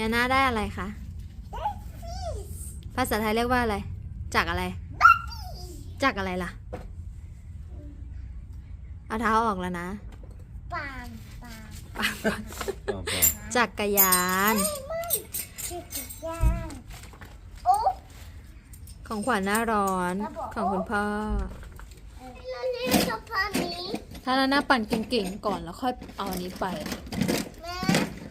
ยาน่าได้อะไรคะ ภาษาไทยเรียกว่าอะไร จากอะไร จากอะไรล่ะ เอาเท้าออกแล้วนะปางปาง Pam, pam. จักรยานไม่จิกยางโอ้ของขวัญหน้าร้อนของคุณพ่อแล้วนี่สะพานนี้ถ้าเราหน้าปั่นเก่งๆก่อนแล้วค่อยเอาอันนี้ไปแม่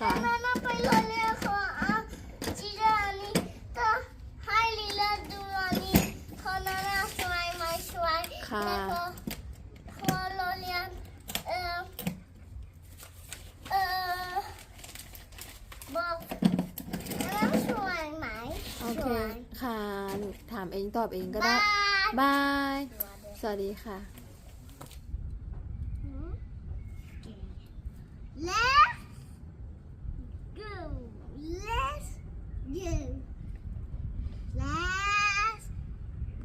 ค่ะ แม่น่าไปเลยเลยค่ะอะจีรานี่ก็ให้ลีลาดูอันนี้คนนั้นน่ะสวยไหมสวย ค่ะแล้วก็พอเราเรียนเออเออบอกแล้วสวยไหมโอสเควยค่ะหนูถามเองตอบเองก็บาได้ยบาย สวัสดีค่ะ Let's go. Let's go. Let's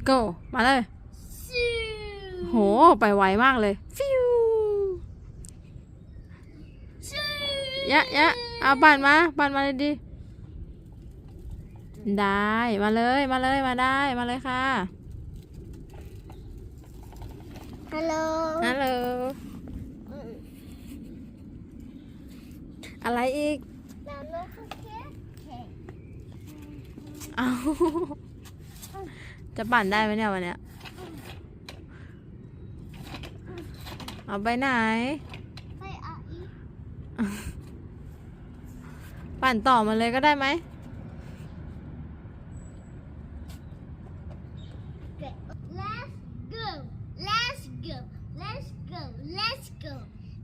go มาเลย shoot. โห ไปไวมากเลย ฟิว Shoot. ยะยะเอาปั่นมาปั่นมาเลยดิ ได้ มาเลย มาเลย มาได้ มาเลยค่ะ Hello. ฮัลโหล อะไรอีก Now look okay. Okay. เอาจะปั่นได้ไหมเนี่ยวันเนี้ย เอาไปไหน Hey, uh, you- ปั่นต่อมาเลยก็ได้ไหม okay. Let's go. Let's go. Let's go. Let's go.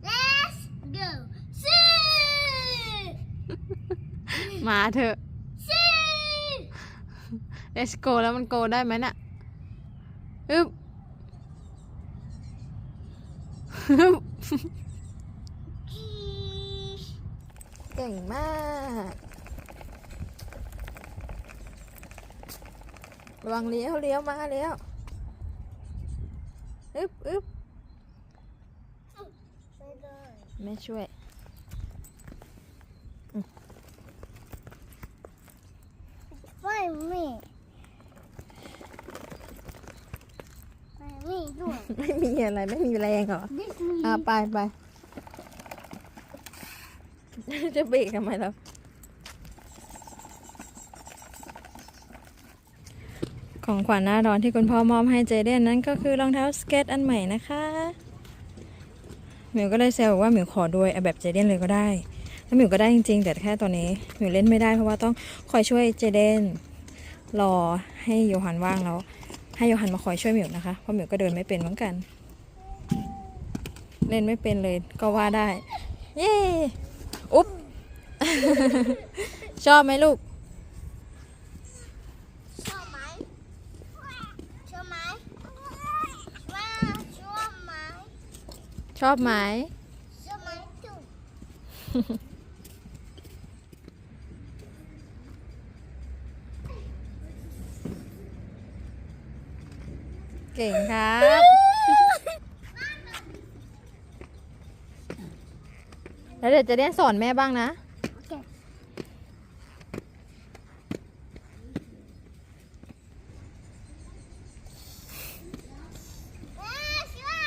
Let's go. Shoot. มาเถอะ Shoot. let's go แล้วมัน go ได้ไหมน่ะฮึบ เก่งมาก ระวังเลี้ยวเลี้ยวมาเลี้ยวอึบอึบไม่ช่วยไม่ไม่ มีด้วย ไม่มีอะไรไม่มีแรงเหรอ This me อ่าไปไป จะเบรกทำไมเราของขวัญหน้าร้อนที่คุณพ่อมอบให้เจเดนนั้นก็คือรองเท้าสเก็ตอันใหม่นะคะหมิวก็เลยแซวว่าหมิวขอด้วยเอาแบบเจเดนเลยก็ได้ แล้วหมิวก็ได้จริงๆ แต่แค่ตอนนี้หมิวเล่นไม่ได้เพราะว่าต้องคอยช่วยเจเดนรอให้โยฮันว่างแล้ว ให้โยฮันมาคอยช่วยหมิวนะคะเพราะหมิวก็เดินไม่เป็นเหมือนกัน เล่นไม่เป็นเลยก็ว่าได้ เย้อุ๊บชอบไหมลูกชอบไหมชอบไหมว่าชอบไหมชอบไหมชอบไหม เก่งครับแล้วเดี๋ยวจะเรียนสอนแม่บ้างนะโอเคแม่ช่วย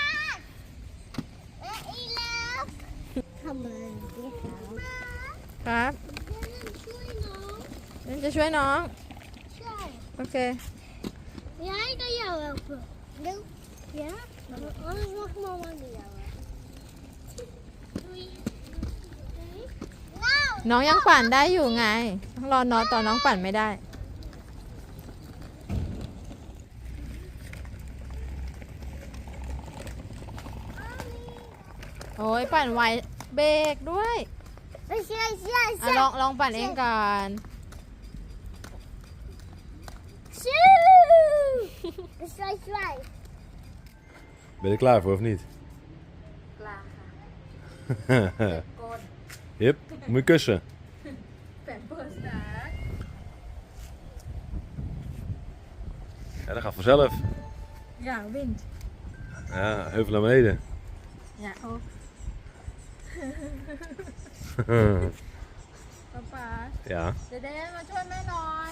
แม่อีเลิฟทำไมพี่สาวครับช่วยน้องเรียนจะช่วยน้องช่วยโอเค Jij kan jou helpen. Ja? Ja? Anders mag mama niet helpen. Doei. Nou, น้องยังปั่นได้อยู่ไง ต้องรอน้องตอนน้องปั่นไม่ได้ โอ้ยปั่นไวเบรกด้วย Sia, sia, อะลองลองปั่นเองก่อน Zwaai, zwaai. Ben je er klaar voor of niet? กลาค่ะกด Hip, moet je kussen. แปมเปิร์สนะ Ja, dat gaat vanzelf. อย่าวิน Ja, heuvel naar beneden. อย่าโอ้ป๊าป๋า Ja. เจเดนมาช่วยแม่หน่อย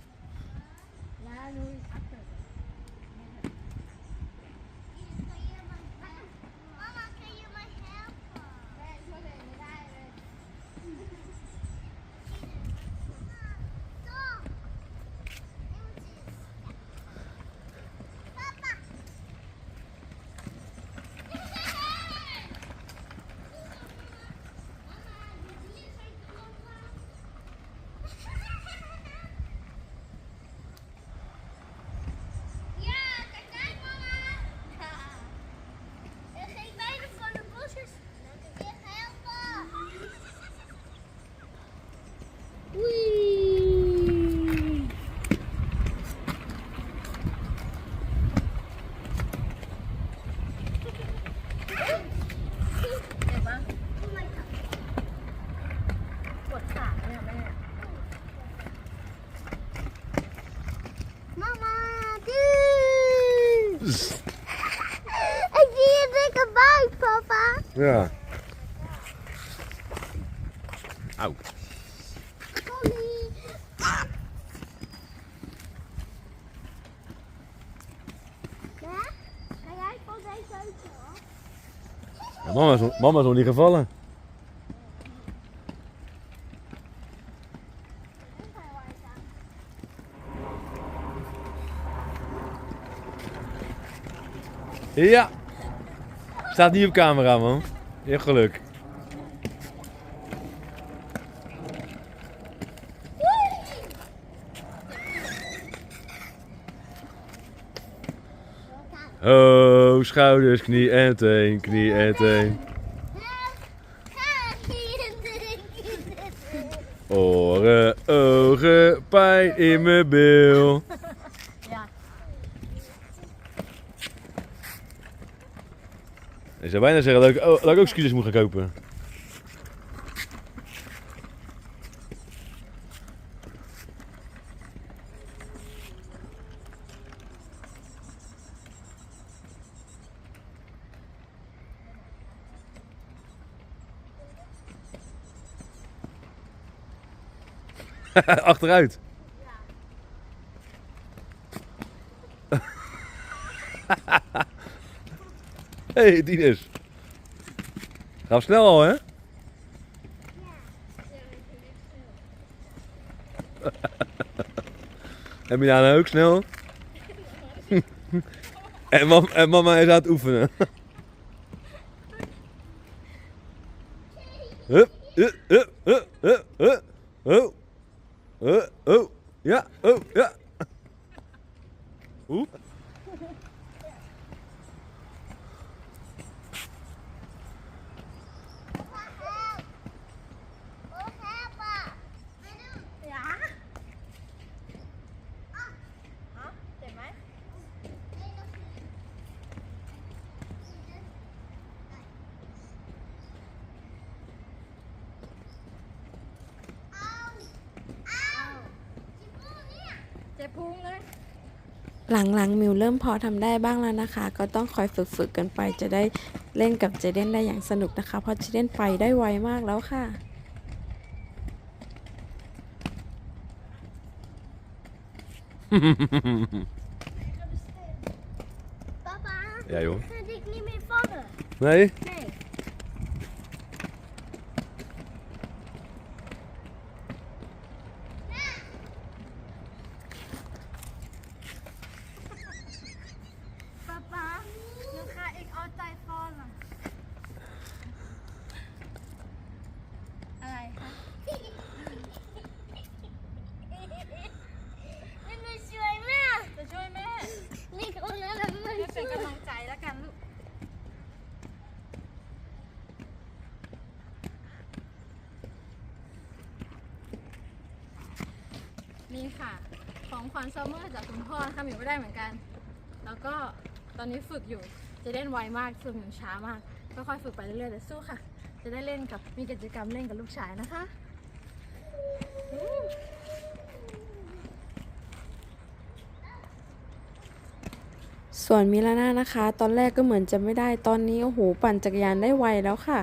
Ja. Au. Mama, is, mama is nog niet gevallen. Ja. Staat niet op camera, man. Hebt geluk. Oh, schouders, knie en teen, knie en teen. Oren, ogen, pijn in mijn bil. Ja. Ik zou bijna zeggen dat ik, oh, dat ik ook scooters moet gaan kopen. Achteruit. Hey, Dines. Gaan snel al, hè? en Milana ook snel. en, mam, en mama is aan het oefenen. Hup, hup, hup, hup, hup, hup. Oh. Oh, oh. Ja, oh, ja. Oeh. หลังๆมิวเริ่มพอทำได้บ้างแล้วนะคะ ก็ต้องคอยฝึกๆกันไปจะได้เล่นกับเจเดนได้อย่างสนุกนะคะ เพราะเจเดนไปได้ไวมากแล้วค่ะ Papa, Ja, joh. kan ik niet meer vallen? Nee? Nee. Papa, nu ga ik altijd vallen. อะไรคะ ของขวัญซัมเมอร์จากคุณพ่อนะคะหมิวก็ได้เหมือนกัน แล้วก็ตอนนี้ฝึกอยู่จะเล่นไวมากฝึกหมิวช้ามากก็ค่อยฝึกไปเรื่อยๆแต่สู้ค่ะ จะได้เล่นกับมีกิจกรรมเล่นกับลูกชายนะคะส่วนมิลาน่านะคะ ตอนแรกก็เหมือนจะไม่ได้ตอนนี้โอ้โหปั่นจักรยานได้ไวแล้วค่ะ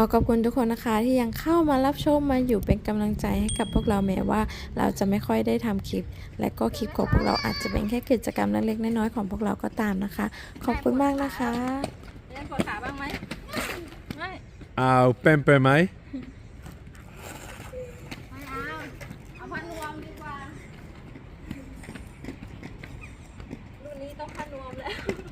อขอบคุณทุกคนนะคะที่ยังเข้ามารับชมมาอยู่เป็นกำลังใจให้กับพวกเราแม้ว่า เราจะไม่ค่อยได้ทำคลิป และก็คลิปของพวกเราอาจจะเป็นแค่กิจกรรมเล็กๆน้อยๆของพวกเราก็ตามนะคะ ขอบคุณมากนะคะเล่นปวดขาบ้างไหมไม่เอาเป็นไปไหมไม่เอาเอาพันรวมดีกว่ารุ่นนี้ต้องพันรวมแล้ว